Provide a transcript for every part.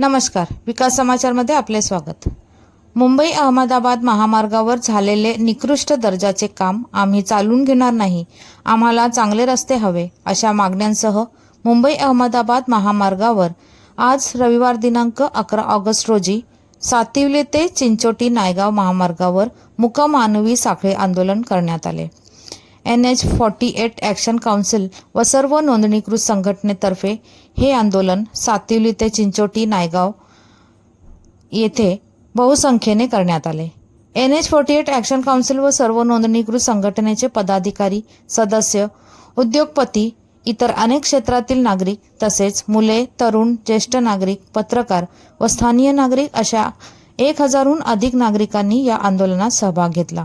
नमस्कार. विकास समाचारमध्ये आपले स्वागत. मुंबई अहमदाबाद महामार्गावर झालेले निकृष्ट दर्जाचे काम आम्ही चालून घेणार नाही. आम्हाला चांगले रस्ते हवे अशा मागण्यांसह मुंबई अहमदाबाद महामार्गावर आज रविवार दिनांक अकरा ऑगस्ट रोजी सातिवले ते चिंचोटी नायगाव महामार्गावर मुकमानवी साखळी आंदोलन करण्यात आले. N H forty eight action council व सर्व नोंदणीकृत संघटनेतर्फे हे आंदोलन सातिवली ते चिंचोटी नायगाव येथे बहुसंख्येने करण्यात आले. N H forty eight action council व सर्व नोंदणीकृत संघटनेचे पदाधिकारी सदस्य उद्योगपती इतर अनेक क्षेत्रातील नागरिक तसेच मुले तरुण ज्येष्ठ नागरिक पत्रकार व स्थानीय नागरिक अशा एक हजारहून अधिक नागरिकांनी या आंदोलनात सहभाग घेतला.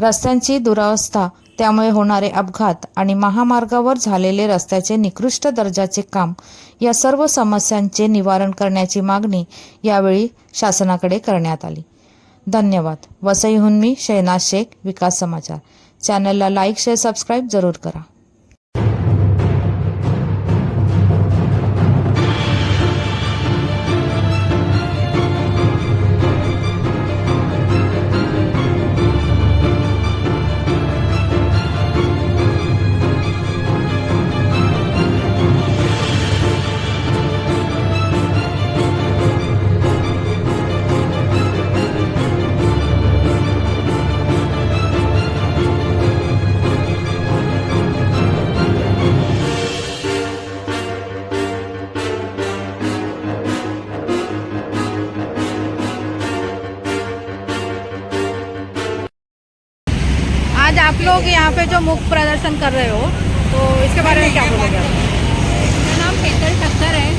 रस्त्यांची दुरावस्था त्यामुळे होणारे अपघात आणि महामार्गावर झालेले रस्त्याचे निकृष्ट दर्जाचे काम या सर्व समस्यांचे निवारण करण्याची मागणी यावेळी शासनाकडे करण्यात आली. धन्यवाद. वसईहून मी शहनाज शेख विकास समाचार. चॅनलला लाईक शेअर सबस्क्राईब जरूर करा. आप लोग यहाँ पे जो मुख प्रदर्शन कर रहे हो तो इसके बारे में क्या बोलोगे? मेरा नाम हेतल ठक्कर है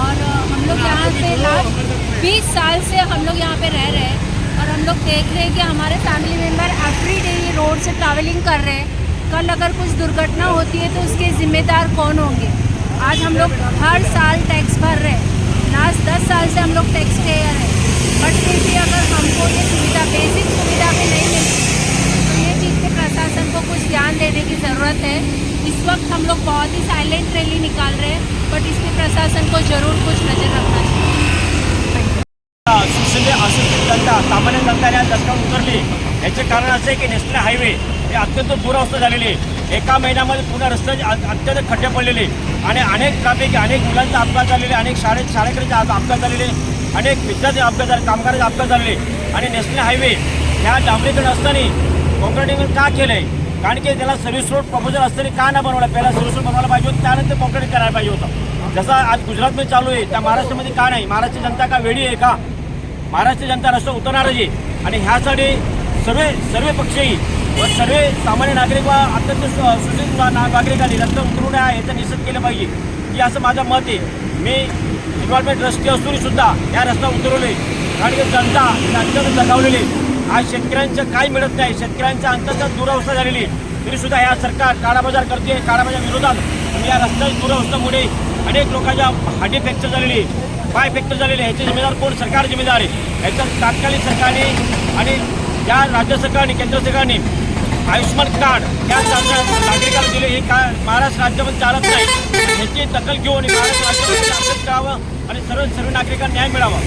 और हम लोग यहाँ से लास्ट 20 साल से हम लोग यहाँ पे रह रहे हैं और हम लोग देख रहे हैं कि हमारे family member every day road से ट्रैवलिंग कर रहे हैं। कल अगर कुछ दुर्घटना होती है तो उसके जिम्मेदार कौन होंगे? आज हम लोग हर साल टैक्स भर रहे हैं। लास्ट दस साल से हम लोग टैक्स पेयर ज़रूरत है। इस वक्त हम लोग बहुत ही साइलेंट रैली निकाल रहे हैं बट इस प्रशासन को ज़रूर कुछ नज़र रखना चाहिए। अशिक्षित जनता सामान्य जनता या रस्त्यावर उतरली. याचे कारण असे की नॅशनल हायवे हे अत्यंत दुरावस्था झालेली आहे. एका महिन्यामध्ये पूर्ण रस्त्याचे अ- अत्यंत खड्डे पडलेले आणि अनेक ट्रॅफिक अनेक मुलांचे अपघात झालेले अनेक शाळेत शाळेकडे अप- अपघात झालेले अनेक विद्यार्थी अपघात झाले कामगारांचे अपघात झालेले आणि नॅशनल हायवे ह्या डांबरीकडे असताना कॉन्क्रिटिंग का केलं आहे कारण की त्याला सर्व्हिस रोड प्रपोजल असताना का नाही बनवलं? पहिला सर्व्हिस रोड बनवायला पाहिजे होतं त्यानंतर कॉन्क्रीट करायला पाहिजे होतं. जसं आज गुजरातमध्ये चालू आहे त्या महाराष्ट्रामध्ये का नाही? महाराष्ट्र जनता का वेळी आहे का? महाराष्ट्र जनता रस्ता उतरणारच आहे. आणि ह्यासाठी सर्व सर्व पक्षही व सर्व सामान्य नागरिक व अत्यंत सु- सुशिक्षित नागरिकांनी रस्ता उतरून या याचा निषेध केला पाहिजे. की असं माझं मत आहे. मी इन्व्हॉल्वमेंट ट्रस्टी असून सुद्धा या रस्ता उतरवले कारण की जनता ही अत्यंत दगावलेली आज शेतकऱ्यांचं काय मिळत नाही शेतकऱ्यांच्या अंतर्गत दुरावस्था झालेली तरी सुद्धा या सरकार काळाबाजार करते काळाबाजार विरोधात. या रस्त्या दुरावस्थामुळे अनेक लोकांच्या हाडी फ्रॅक्चर झालेली पाय फ्रॅक्चर झालेले ह्याचे जिम्मेदार कोण? सरकार जिम्मेदार आहे. ह्याचं तात्कालिक सरकारने आणि या राज्य सरकारने केंद्र सरकारने आयुष्यमान कार्ड या सरकार नागरिकाला दिले. हे का महाराष्ट्र राज्यामध्ये चालत नाही. ह्याची दखल घेऊन महाराष्ट्र राज्यामध्ये करावं आणि सर्व सर्व नागरिकांना न्याय मिळावा.